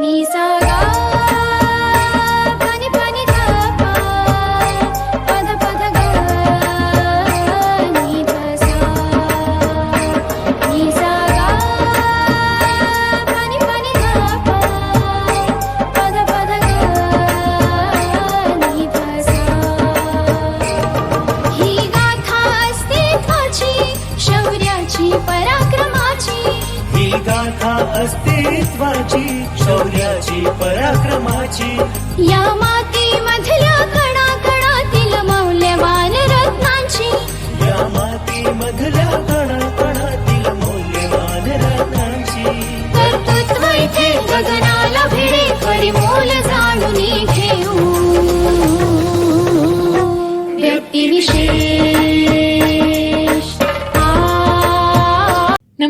नि सा ही गाथा अस्तित्वाची शौर्याची पराक्रमाची. या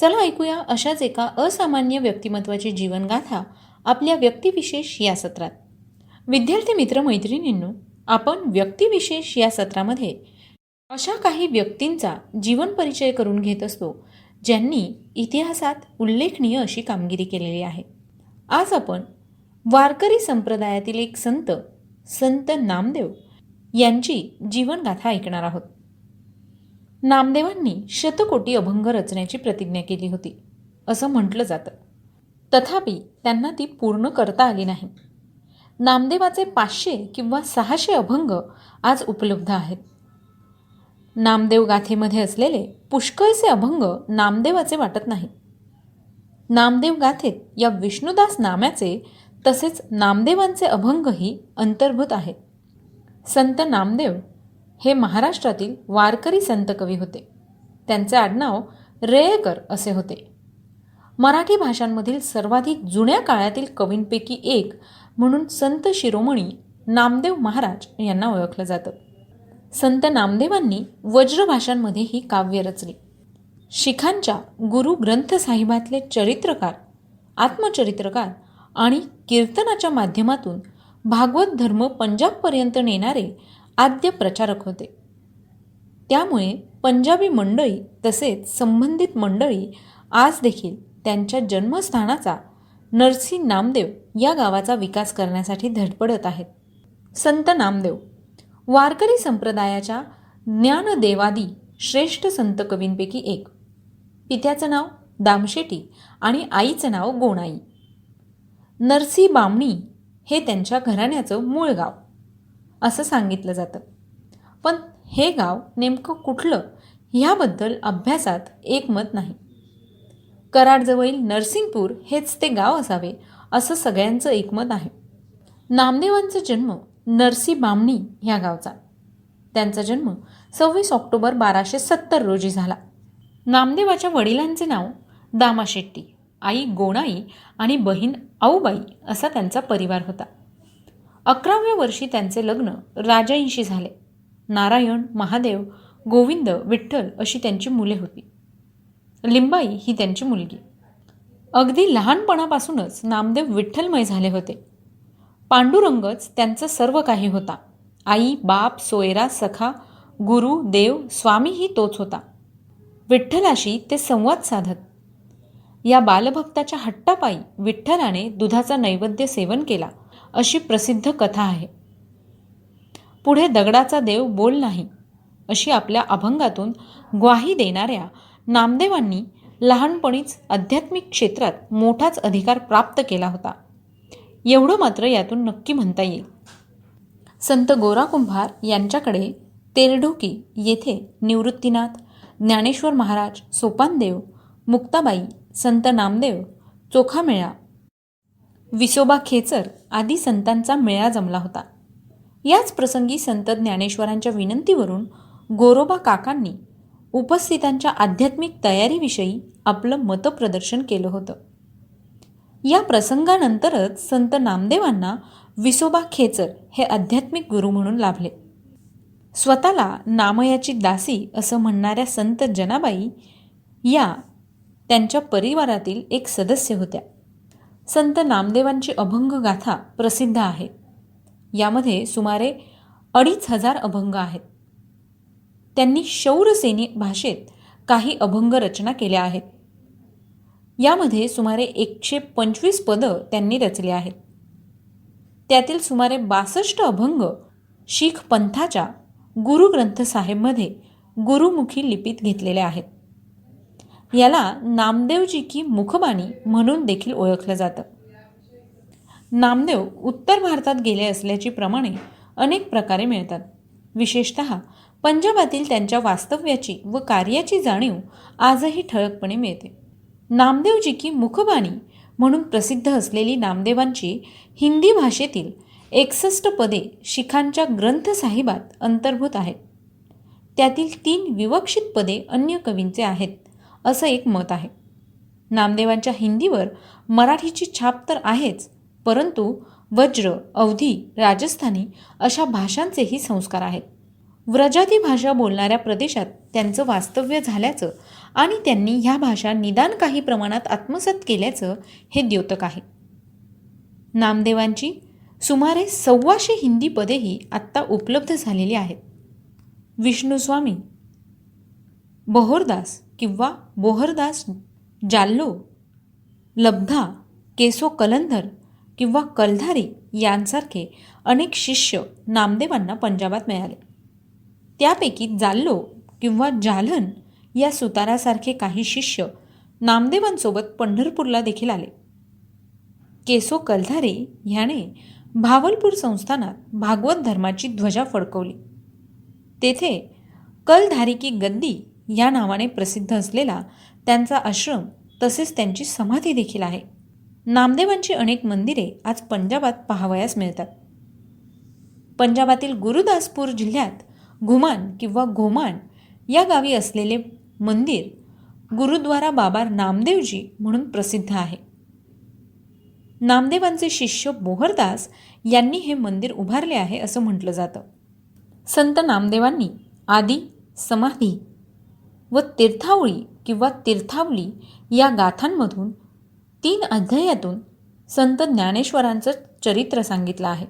चला ऐकूया अशाच एका असामान्य व्यक्तिमत्वाची जीवनगाथा आपल्या व्यक्तिविशेष या सत्रात. विद्यार्थी मित्रमैत्रिणींनो आपण व्यक्तिविशेष या सत्रामध्ये अशा काही व्यक्तींचा जीवन परिचय करून घेत असतो ज्यांनी इतिहासात उल्लेखनीय अशी कामगिरी केलेली आहे. आज आपण वारकरी संप्रदायातील एक संत संत नामदेव यांची जीवनगाथा ऐकणार आहोत. नामदेवांनी शतकोटी अभंग रचण्याची प्रतिज्ञा केली होती. असं म्हटलं जातं. तथापि त्यांना ती पूर्ण करता आली नाही. नामदेवाचे पाचशे किंवा सहाशे अभंग आज उपलब्ध आहेत. नामदेव गाथेमध्ये असलेले पुष्कळचे अभंग नामदेवाचे वाटत नाही. नामदेव गाथेत या विष्णुदास नाम्याचे तसेच नामदेवांचे अभंगही अंतर्भूत आहेत. संत नामदेव हे महाराष्ट्रातील वारकरी संत कवी होते. त्यांचे आडनाव रेयकर असे होते. मराठी भाषांमधील सर्वाधिक जुन्या काळातील कवींपैकी एक म्हणून संत शिरोमणी नामदेव महाराज यांना ओळखलं जातं. संत नामदेवांनी वज्र भाषांमध्ये ही काव्य रचली. शिखांच्या गुरु ग्रंथ साहिबातले चरित्रकार आत्मचरित्रकार आणि कीर्तनाच्या माध्यमातून भागवत धर्म पंजाबपर्यंत नेणारे आद्य प्रचारक होते. त्यामुळे पंजाबी मंडळी तसेच संबंधित मंडळी आज देखील त्यांच्या जन्मस्थानाचा नरसी नामदेव या गावाचा विकास करण्यासाठी धडपडत आहेत. संत नामदेव वारकरी संप्रदायाच्या ज्ञानदेवादी श्रेष्ठ संत कवींपैकी एक. पित्याचं नाव दामशेटी आणि आईचं नाव गोणाई. नरसी बामणी हे त्यांच्या घराण्याचं मूळ गाव. असं सांगितलं जातं. पण हे गाव नेमकं कुठलं ह्याबद्दल अभ्यासात एकमत नाही. कराडजवळील नरसिंगपूर हेच ते गाव असावे असं सगळ्यांचं एकमत आहे. नामदेवांचा जन्म नरसी बामणी ह्या गावचा. त्यांचा जन्म सव्वीस ऑक्टोबर बाराशे सत्तर रोजी झाला. नामदेवाच्या वडिलांचे नाव दामा शेट्टी आई गोणाई आणि बहीण आऊबाई असा त्यांचा परिवार होता. अकराव्या वर्षी त्यांचे लग्न राजाईंशी झाले. नारायण महादेव गोविंद विठ्ठल अशी त्यांची मुले होती. लिंबाई ही त्यांची मुलगी. अगदी लहानपणापासूनच नामदेव विठ्ठलमय झाले होते. पांडुरंगच त्यांचं सर्व काही होता. आई बाप सोयरा सखा गुरु देव स्वामीही तोच होता. विठ्ठलाशी ते संवाद साधत. या बालभक्ताच्या हट्टापायी विठ्ठलाने दुधाचा नैवेद्य सेवन केला. अशी प्रसिद्ध कथा आहे. पुढे दगडाचा देव बोल नाही अशी आपल्या अभंगातून ग्वाही देणाऱ्या नामदेवांनी लहानपणीच आध्यात्मिक क्षेत्रात मोठाच अधिकार प्राप्त केला होता. एवढं मात्र यातून नक्की म्हणता येईल. संत गोरा कुंभार यांच्याकडे तेरढोकी येथे निवृत्तीनाथ ज्ञानेश्वर महाराज सोपानदेव मुक्ताबाई संत नामदेव चोखामेळा विसोबा खेचर आदी संतांचा मेळा जमला होता. याच प्रसंगी संत ज्ञानेश्वरांच्या विनंतीवरून गोरोबा काकांनी उपस्थितांच्या आध्यात्मिक तयारीविषयी आपलं मतप्रदर्शन केलं होतं. या प्रसंगानंतरच संत नामदेवांना विसोबा खेचर हे आध्यात्मिक गुरु म्हणून लाभले. स्वतःला नामयाची दासी असं म्हणणाऱ्या संत जनाबाई या त्यांच्या परिवारातील एक सदस्य होत्या. संत नामदेवांची अभंग गाथा प्रसिद्ध आहे. यामध्ये सुमारे अडीच हजार अभंग आहेत. त्यांनी शौरसेनी भाषेत काही अभंग रचना केल्या आहेत. यामध्ये सुमारे एकशे पंचवीस पदं त्यांनी रचली आहेत. त्यातील सुमारे बासष्ट अभंग शीख पंथाच्या गुरु साहेबमध्ये गुरुमुखी लिपीत घेतलेले आहेत. याला नामदेवजी की मुखबाणी म्हणून देखील ओळखलं जातं. नामदेव उत्तर भारतात गेले असल्याची प्रमाणे अनेक प्रकारे मिळतात. विशेषत पंजाबातील त्यांच्या वास्तव्याची व कार्याची जाणीव आजही ठळकपणे मिळते. नामदेवजी की मुखबाणी म्हणून प्रसिद्ध असलेली नामदेवांची हिंदी भाषेतील एकसष्ट पदे शिखांच्या ग्रंथ साहिबात अंतर्भूत आहेत. त्यातील तीन विवक्षित पदे अन्य कवींचे आहेत. असं एक मत आहे. नामदेवांच्या हिंदीवर मराठीची छाप तर आहेच परंतु वज्र अवधी राजस्थानी अशा भाषांचेही संस्कार आहेत. व्रजाती भाषा बोलणाऱ्या प्रदेशात त्यांचं वास्तव्य झाल्याचं आणि त्यांनी ह्या भाषा निदान काही प्रमाणात आत्मसात केल्याचं हे द्योतक आहे. नामदेवांची सुमारे सव्वाशे हिंदी पदेही आत्ता उपलब्ध झालेली आहेत. विष्णुस्वामी बहोरदास किंवा बोहरदास जाल्लो लब्धा केसो कलंधर किंवा कलधारी यांसारखे अनेक शिष्य नामदेवांना पंजाबात मिळाले. त्यापैकी जाल्लो किंवा जालन या सुतारासारखे काही शिष्य नामदेवांसोबत पंढरपूरला देखील आले. केसो कलधारे ह्याने भावलपूर संस्थानात भागवत धर्माची ध्वजा फडकवली. तेथे कलधारी की गद्दी या नावाने प्रसिद्ध असलेला त्यांचा आश्रम तसेच त्यांची समाधी देखील आहे. नामदेवांची अनेक मंदिरे आज पंजाबात पाहावयास मिळतात. पंजाबातील गुरुदासपूर जिल्ह्यात घुमान किंवा घोमान या गावी असलेले मंदिर गुरुद्वारा बाबा नामदेवजी म्हणून प्रसिद्ध आहे. नामदेवांचे शिष्य बोहरदास यांनी हे मंदिर उभारले आहे असं म्हटलं जातं. संत नामदेवांनी आदी समाधी व तीर्थावळी किंवा तीर्थावली या गाथांमधून तीन अध्यायातून संत ज्ञानेश्वरांचं चरित्र सांगितलं आहे.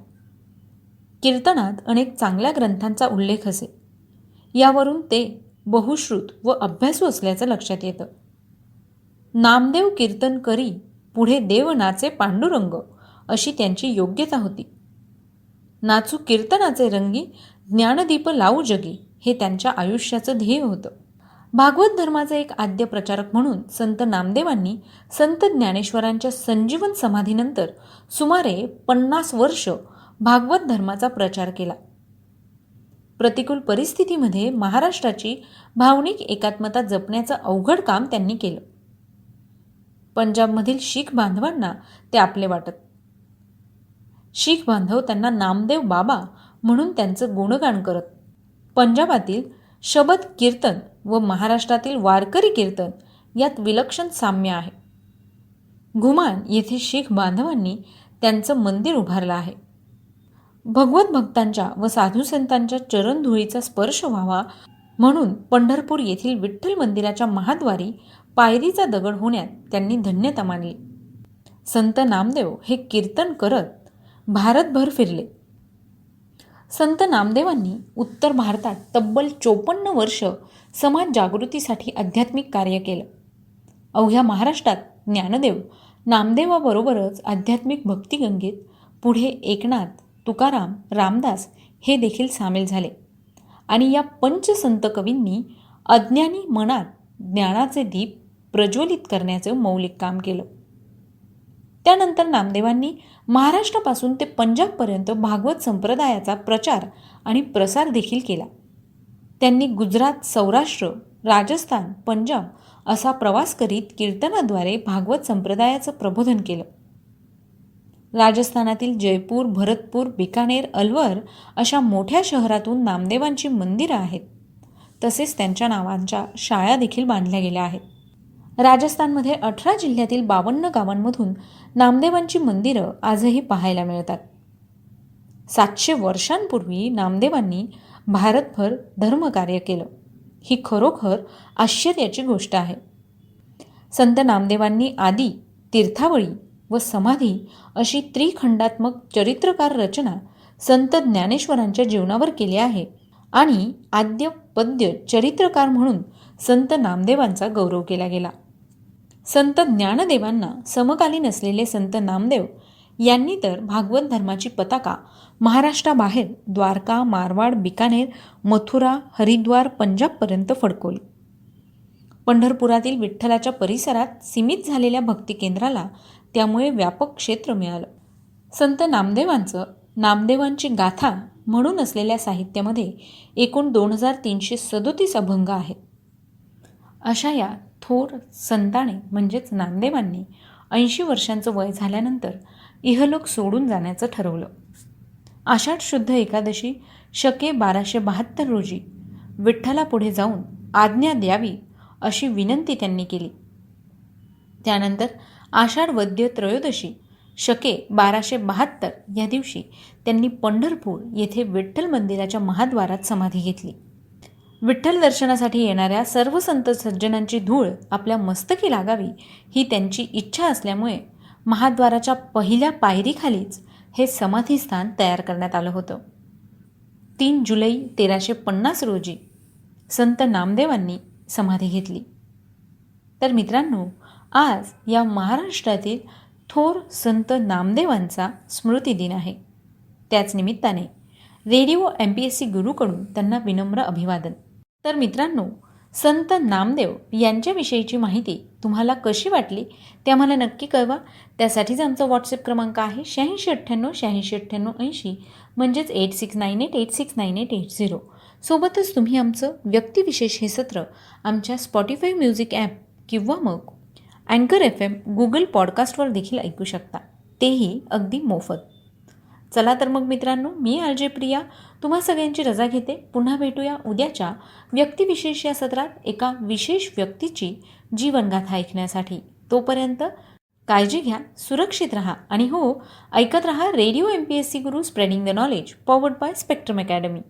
कीर्तनात अनेक चांगल्या ग्रंथांचा उल्लेख असे. यावरून ते बहुश्रुत व अभ्यासू असल्याचं लक्षात येतं. नामदेव कीर्तन करी पुढे देव नाचे पांडुरंग अशी त्यांची योग्यता होती. नाचू कीर्तनाचे रंगी ज्ञानदीप लावू जगी हे त्यांच्या आयुष्याचं ध्येय होतं. भागवत धर्माचे एक आद्य प्रचारक म्हणून संत नामदेवांनी संत ज्ञानेश्वरांच्या संजीवन समाधीनंतर सुमारे पन्नास वर्ष भागवत धर्माचा प्रचार केला. प्रतिकूल परिस्थितीमध्ये महाराष्ट्राची भावनिक एकात्मता जपण्याचं अवघड काम त्यांनी केलं. पंजाबमधील शीख बांधवांना ते आपले वाटत. शीख बांधव त्यांना नामदेव बाबा म्हणून त्यांचं गुणगान करत. पंजाबातील शबद कीर्तन व महाराष्ट्रातील वारकरी कीर्तन यात विलक्षण साम्य आहे. घुमान येथे शीख बांधवांनी त्यांचं मंदिर उभारलं आहे. भगवत भक्तांच्या व साधू संतांच्या चरणधुळीचा स्पर्श व्हावा म्हणून पंढरपूर येथील विठ्ठल मंदिराच्या महाद्वारी पायरीचा दगड होण्यात त्यांनी धन्यता मानली. संत नामदेव हे कीर्तन करत भारतभर फिरले. संत नामदेवांनी उत्तर भारतात तब्बल चोपन्न वर्ष समाज जागृतीसाठी आध्यात्मिक कार्य केलं. अवघ्या महाराष्ट्रात ज्ञानदेव नामदेवाबरोबरच आध्यात्मिक भक्तिगंगेत पुढे एकनाथ तुकाराम रामदास हे देखील सामील झाले. आणि या पंचसंत कवींनी अज्ञानी मनात ज्ञानाचे दीप प्रज्वलित करण्याचं मौलिक काम केलं. त्यानंतर नामदेवांनी महाराष्ट्रापासून ते पंजाबपर्यंत भागवत संप्रदायाचा प्रचार आणि प्रसार देखील केला. त्यांनी गुजरात सौराष्ट्र राजस्थान पंजाब असा प्रवास करीत कीर्तनाद्वारे भागवत संप्रदायाचं प्रबोधन केलं. राजस्थानातील जयपूर भरतपूर बिकानेर अलवर अशा मोठ्या शहरातून नामदेवांची मंदिरं आहेत. तसेच त्यांच्या नावांच्या शाळा देखील बांधल्या गेल्या आहेत. राजस्थानमध्ये अठरा जिल्ह्यातील बावन्न गावांमधून नामदेवांची मंदिरं आजही पाहायला मिळतात. सातशे वर्षांपूर्वी नामदेवांनी भारतभर धर्मकार्य केलं. ही खरोखर आश्चर्याची गोष्ट आहे. संत नामदेवांनी आदी तीर्थावळी व समाधी अशी त्रिखंडात्मक चरित्रकार रचना संत ज्ञानेश्वरांच्या जीवनावर केली आहे. आणि आद्य पद्य चरित्रकार म्हणून संत नामदेवांचा गौरव केला गेला. संत ज्ञानदेवांना समकालीन असलेले संत नामदेव यांनी तर भागवत धर्माची पताका महाराष्ट्राबाहेर द्वारका मारवाड बिकानेर मथुरा हरिद्वार पंजाबपर्यंत फडकवली. पंढरपुरातील विठ्ठलाच्या परिसरात सीमित झालेल्या भक्ती केंद्राला त्यामुळे व्यापक क्षेत्र मिळालं. संत नामदेवांचं नामदेवांची गाथा म्हणून असलेल्या साहित्यामध्ये एकूण दोन हजार तीनशे सदोतीस अभंग आहेत. अशा या थोर संताने म्हणजेच नामदेवांनी ऐंशी वर्षांचं वय झाल्यानंतर इहलोक सोडून जाण्याचं ठरवलं. आषाढ शुद्ध एकादशी शके बाराशे बहात्तर रोजी विठ्ठलापुढे जाऊन आज्ञा द्यावी अशी विनंती त्यांनी केली. त्यानंतर आषाढ वद्य त्रयोदशी शके बाराशे बहात्तर या दिवशी त्यांनी पंढरपूर येथे विठ्ठल मंदिराच्या महाद्वारात समाधी घेतली. विठ्ठल दर्शनासाठी येणाऱ्या सर्व संत सज्जनांची धूळ आपल्या मस्तकी लागावी ही त्यांची इच्छा असल्यामुळे महाद्वाराच्या पहिल्या पायरीखालीच हे समाधीस्थान तयार करण्यात आलं होतं. तीन जुलै तेराशे पन्नास रोजी संत नामदेवांनी समाधी घेतली. तर मित्रांनो आज या महाराष्ट्रातील थोर संत नामदेवांचा स्मृतिदिन आहे. त्याच निमित्ताने radio M P S C गुरूकडून त्यांना विनम्र अभिवादन. तर मित्रांनो संत नामदेव यांच्याविषयीची माहिती तुम्हाला कशी वाटली ते आम्हाला नक्की कळवा. त्यासाठीच आमचा व्हॉट्सअप क्रमांक आहे शहाऐंशी अठ्ठ्याण्णव शहाऐंशी अठ्ठ्याण्णव ऐंशी म्हणजेच eight six nine eight eight six nine eight eight zero सोबतच तुम्ही आमचं व्यक्तिविशेष हे सत्र आमच्या स्पॉटीफाय म्युझिक ॲप किंवा मग अँकर एफ एम गुगल पॉडकास्टवर देखील ऐकू शकता. तेही अगदी मोफत. चला तर मग मित्रांनो मी आर जे प्रिया. तुम्हा सगळ्यांची रजा घेते. पुन्हा भेटूया उद्याच्या व्यक्तिविशेष या सत्रात एका विशेष व्यक्तीची जीवनगाथा ऐकण्यासाठी. तोपर्यंत काळजी घ्या सुरक्षित राहा आणि हो ऐकत राहा radio M P S C Guru spreading the knowledge powered by spectrum academy